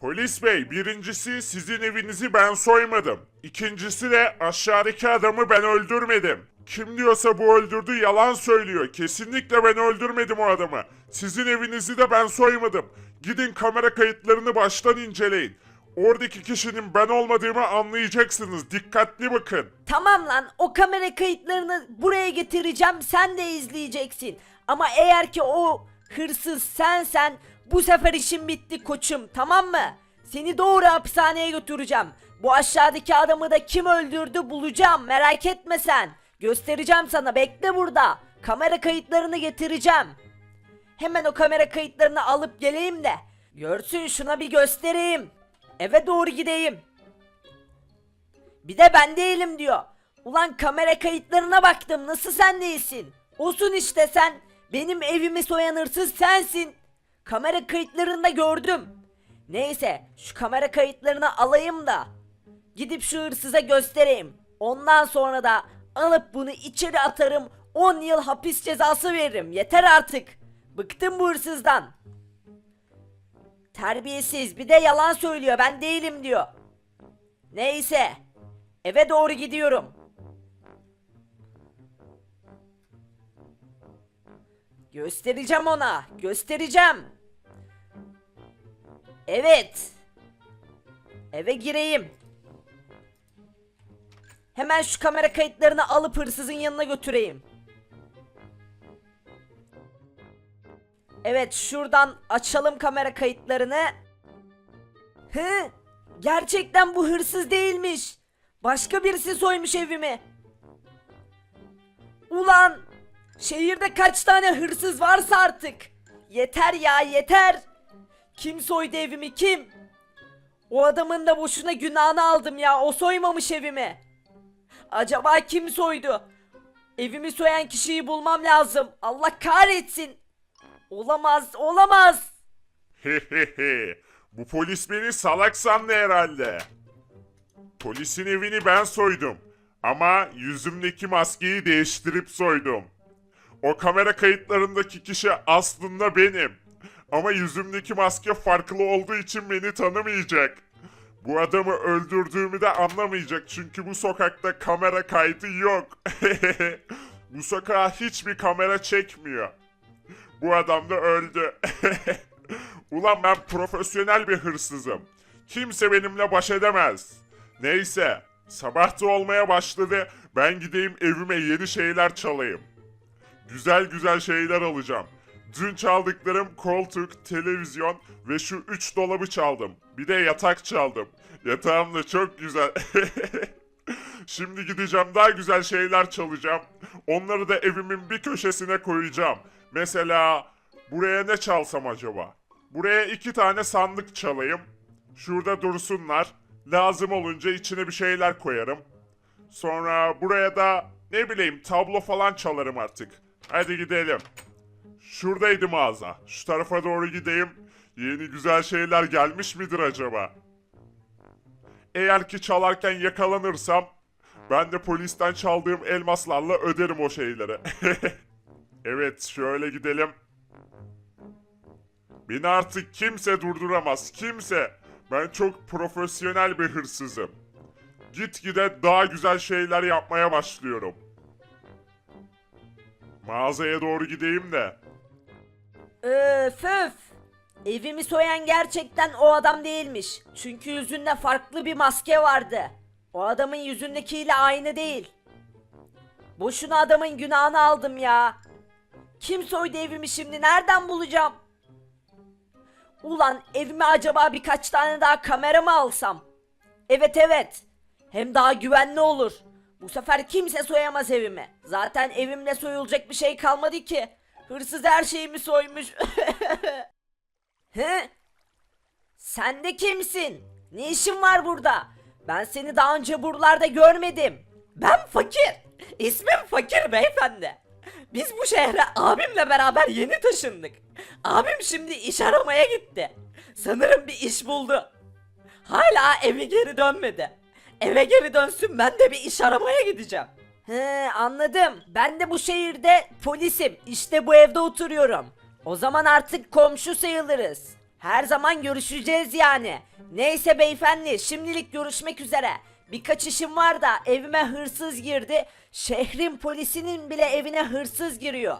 Polis bey, birincisi sizin evinizi ben soymadım. İkincisi de aşağıdaki adamı ben öldürmedim. Kim diyorsa bu öldürdü yalan söylüyor. Kesinlikle ben öldürmedim o adamı. Sizin evinizi de ben soymadım. Gidin kamera kayıtlarını baştan inceleyin. Oradaki kişinin ben olmadığımı anlayacaksınız. Dikkatli bakın. Tamam lan o kamera kayıtlarını buraya getireceğim sen de izleyeceksin. Ama eğer ki o hırsız sensen bu sefer işim bitti koçum tamam mı? Seni doğru hapishaneye götüreceğim. Bu aşağıdaki adamı da kim öldürdü bulacağım merak etme sen. Göstereceğim sana bekle burada. Kamera kayıtlarını getireceğim. Hemen o kamera kayıtlarını alıp geleyim de. Görsün şuna bir göstereyim. Eve doğru gideyim. Bir de ben değilim diyor. Ulan kamera kayıtlarına baktım nasıl sen değilsin? Olsun işte sen. Benim evimi soyan hırsız sensin. Kamera kayıtlarında gördüm. Neyse şu kamera kayıtlarını alayım da. Gidip şu hırsıza göstereyim. Ondan sonra da alıp bunu içeri atarım. 10 yıl hapis cezası veririm. Yeter artık. Bıktım bu hırsızdan. Terbiyesiz bir de yalan söylüyor ben değilim diyor. Neyse. Eve doğru gidiyorum. Göstereceğim ona. Göstereceğim. Evet. Eve gireyim. Hemen şu kamera kayıtlarını alıp hırsızın yanına götüreyim. Evet şuradan açalım kamera kayıtlarını. Hı? Gerçekten bu hırsız değilmiş. Başka birisi soymuş evimi. Ulan! Şehirde kaç tane hırsız varsa artık. Yeter ya yeter. Kim soydu evimi kim? O adamın da boşuna günahını aldım ya. O soymamış evimi. Acaba kim soydu? Evimi soyan kişiyi bulmam lazım. Allah kahretsin. Olamaz, olamaz. Bu polis beni salak sandı herhalde. Polisin evini ben soydum. Ama yüzümdeki maskeyi değiştirip soydum. O kamera kayıtlarındaki kişi aslında benim. Ama yüzümdeki maske farklı olduğu için beni tanımayacak. Bu adamı öldürdüğümü de anlamayacak çünkü bu sokakta kamera kaydı yok. bu sokağa hiçbir kamera çekmiyor. Bu adam da öldü. Ulan ben profesyonel bir hırsızım. Kimse benimle baş edemez. Neyse, sabah da olmaya başladı. Ben gideyim evime yeni şeyler çalayım. Güzel güzel şeyler alacağım. Dün çaldıklarım koltuk, televizyon ve şu üç dolabı çaldım. Bir de yatak çaldım. Yatağım da çok güzel. Şimdi gideceğim daha güzel şeyler çalacağım. Onları da evimin bir köşesine koyacağım. Mesela buraya ne çalsam acaba? Buraya iki tane sandık çalayım. Şurada dursunlar. Lazım olunca içine bir şeyler koyarım. Sonra buraya da ne bileyim tablo falan çalarım artık. Hadi gidelim. Şuradaydı mağaza. Şu tarafa doğru gideyim. Yeni güzel şeyler gelmiş midir acaba? Eğer ki çalarken yakalanırsam ben de polisten çaldığım elmaslarla öderim o şeyleri. evet şöyle gidelim. Beni artık kimse durduramaz. Kimse. Ben çok profesyonel bir hırsızım. Gitgide daha güzel şeyler yapmaya başlıyorum. Mağazaya doğru gideyim de. Öf öf. Evimi soyan gerçekten o adam değilmiş. Çünkü yüzünde farklı bir maske vardı. O adamın yüzündekiyle aynı değil. Boşuna adamın günahını aldım ya. Kim soydu evimi şimdi nereden bulacağım? Ulan evime acaba birkaç tane daha kamera mı alsam? Evet evet. Hem daha güvenli olur. Bu sefer kimse soyamaz evimi. Zaten evimde soyulacak bir şey kalmadı ki. Hırsız her şeyimi soymuş. He? Sen de kimsin? Ne işin var burada? Ben seni daha önce buralarda görmedim. Ben fakir. İsmim Fakir beyefendi. Biz bu şehre abimle beraber yeni taşındık. Abim şimdi iş aramaya gitti. Sanırım bir iş buldu. Hala evi geri dönmedi. Eve geri dönsün ben de bir iş aramaya gideceğim. He anladım. Ben de bu şehirde polisim. İşte bu evde oturuyorum. O zaman artık komşu sayılırız. Her zaman görüşeceğiz yani. Neyse beyefendi şimdilik görüşmek üzere. Birkaç işim var da evime hırsız girdi. Şehrin polisinin bile evine hırsız giriyor.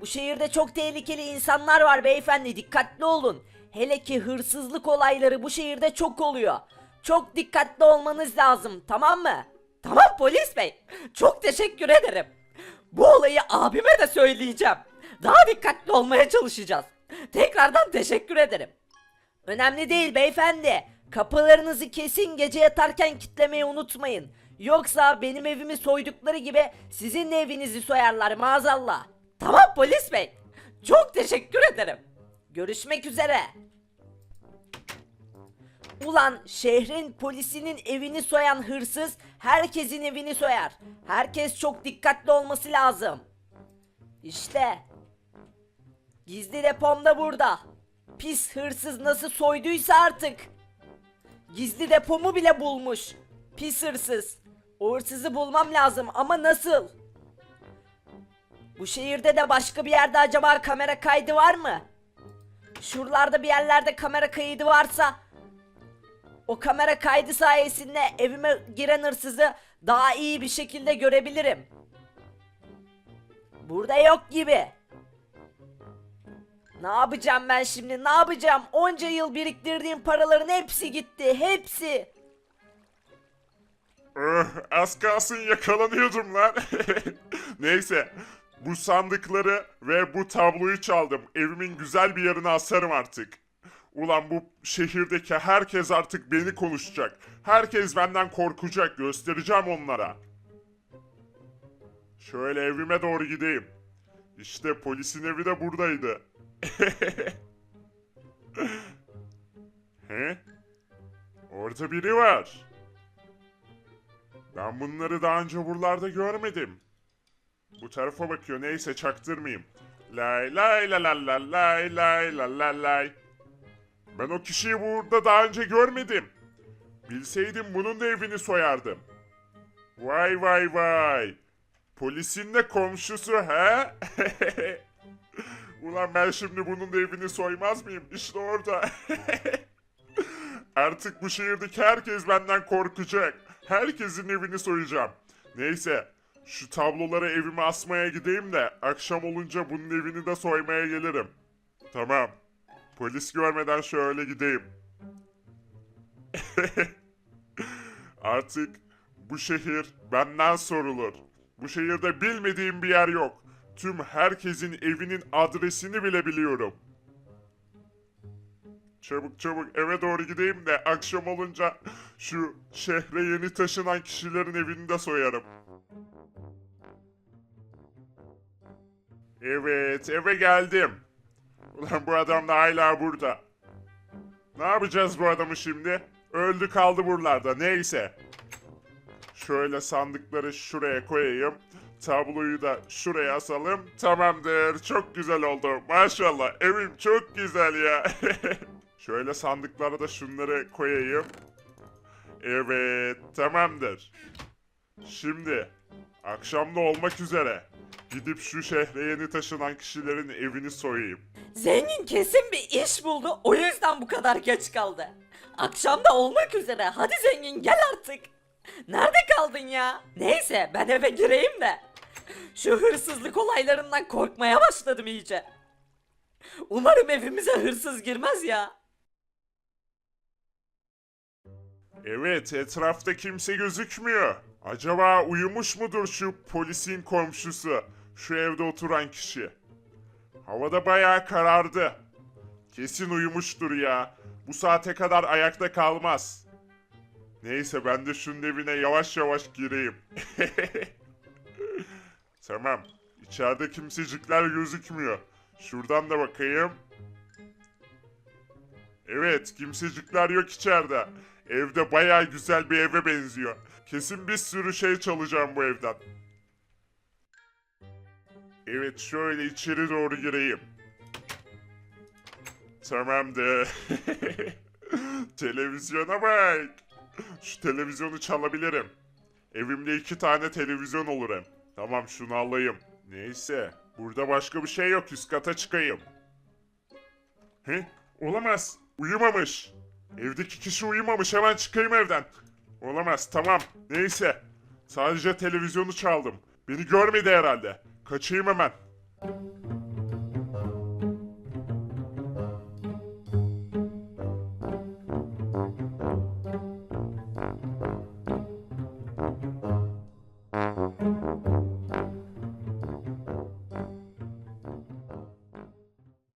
Bu şehirde çok tehlikeli insanlar var beyefendi dikkatli olun. Hele ki hırsızlık olayları bu şehirde çok oluyor. Çok dikkatli olmanız lazım tamam mı? Tamam polis bey. Çok teşekkür ederim. Bu olayı abime de söyleyeceğim. Daha dikkatli olmaya çalışacağız. Tekrardan teşekkür ederim. Önemli değil beyefendi. Kapılarınızı kesin gece yatarken kitlemeyi unutmayın. Yoksa benim evimi soydukları gibi sizin evinizi soyarlar maazallah. Tamam polis bey. Çok teşekkür ederim. Görüşmek üzere. Ulan şehrin polisinin evini soyan hırsız herkesin evini soyar. Herkes çok dikkatli olması lazım. İşte. Gizli depom da burada. Pis hırsız nasıl soyduysa artık. Gizli depomu bile bulmuş. Pis hırsız. O hırsızı bulmam lazım ama nasıl? Bu şehirde de başka bir yerde acaba kamera kaydı var mı? Şuralarda bir yerlerde kamera kaydı varsa o kamera kaydı sayesinde evime giren hırsızı daha iyi bir şekilde görebilirim. Burada yok gibi. Ne yapacağım ben şimdi? Ne yapacağım? Onca yıl biriktirdiğim paraların hepsi gitti. Hepsi. Öh, az kalsın yakalanıyordum lan. Neyse. Bu sandıkları ve bu tabloyu çaldım. Evimin güzel bir yerine asarım artık. Ulan bu şehirdeki herkes artık beni konuşacak. Herkes benden korkacak. Göstereceğim onlara. Şöyle evime doğru gideyim. İşte polisin evi de buradaydı. He? Orada biri var. Ben bunları daha önce buralarda görmedim. Bu tarafa bakıyor neyse çaktırmayayım. Lay lay la la la lay lay la la lay. Ben o kişiyi burada daha önce görmedim. Bilseydim bunun da evini soyardım. Vay vay vay. Polisin de komşusu he? Ulan ben şimdi bunun da evini soymaz mıyım? İşte orada. Artık bu şehirdeki herkes benden korkacak. Herkesin evini soyacağım. Neyse, şu tabloları evime asmaya gideyim de akşam olunca bunun evini de soymaya gelirim. Tamam. Polis görmeden şöyle gideyim. Artık bu şehir benden sorulur. Bu şehirde bilmediğim bir yer yok. Tüm herkesin evinin adresini bile biliyorum. Çabuk çabuk eve doğru gideyim de akşam olunca şu şehre yeni taşınan kişilerin evini de soyarım. Evet eve geldim. Ulan bu adam da hala burada. Ne yapacağız bu adamı şimdi? Öldü kaldı buralarda neyse. Şöyle sandıkları şuraya koyayım. Tabloyu da şuraya asalım. Tamamdır. Çok güzel oldu. Maşallah. Evim çok güzel ya. Şöyle sandıklara da şunları koyayım. Evet. Tamamdır. Şimdi. Akşam da olmak üzere. Gidip şu şehre yeni taşınan kişilerin evini soyayım. Zengin kesin bir iş buldu. O yüzden bu kadar geç kaldı. Akşam da olmak üzere. Hadi zengin gel artık. Nerede kaldın ya? Neyse ben eve gireyim de. Şu hırsızlık olaylarından korkmaya başladım iyice. Umarım evimize hırsız girmez ya. Evet, etrafta kimse gözükmüyor. Acaba uyumuş mudur şu polisin komşusu? Şu evde oturan kişi. Havada bayağı karardı. Kesin uyumuştur ya. Bu saate kadar ayakta kalmaz. Neyse ben de şunun evine yavaş yavaş gireyim. tamam. İçeride kimsecikler gözükmüyor. Şuradan da bakayım. Evet, kimsecikler yok içeride. Evde bayağı güzel bir eve benziyor. Kesin bir sürü şey çalacağım bu evden. Evet, şöyle içeri doğru gireyim. Tamamdır. Televizyona bak. Şu televizyonu çalabilirim. Evimde iki tane televizyon olur hem. Tamam şunu alayım. Neyse. Burada başka bir şey yok. Üst kata çıkayım. He? Olamaz. Uyumamış. Evdeki kişi uyumamış hemen çıkayım evden. Olamaz tamam neyse. Sadece televizyonu çaldım. Beni görmedi herhalde. Kaçayım hemen.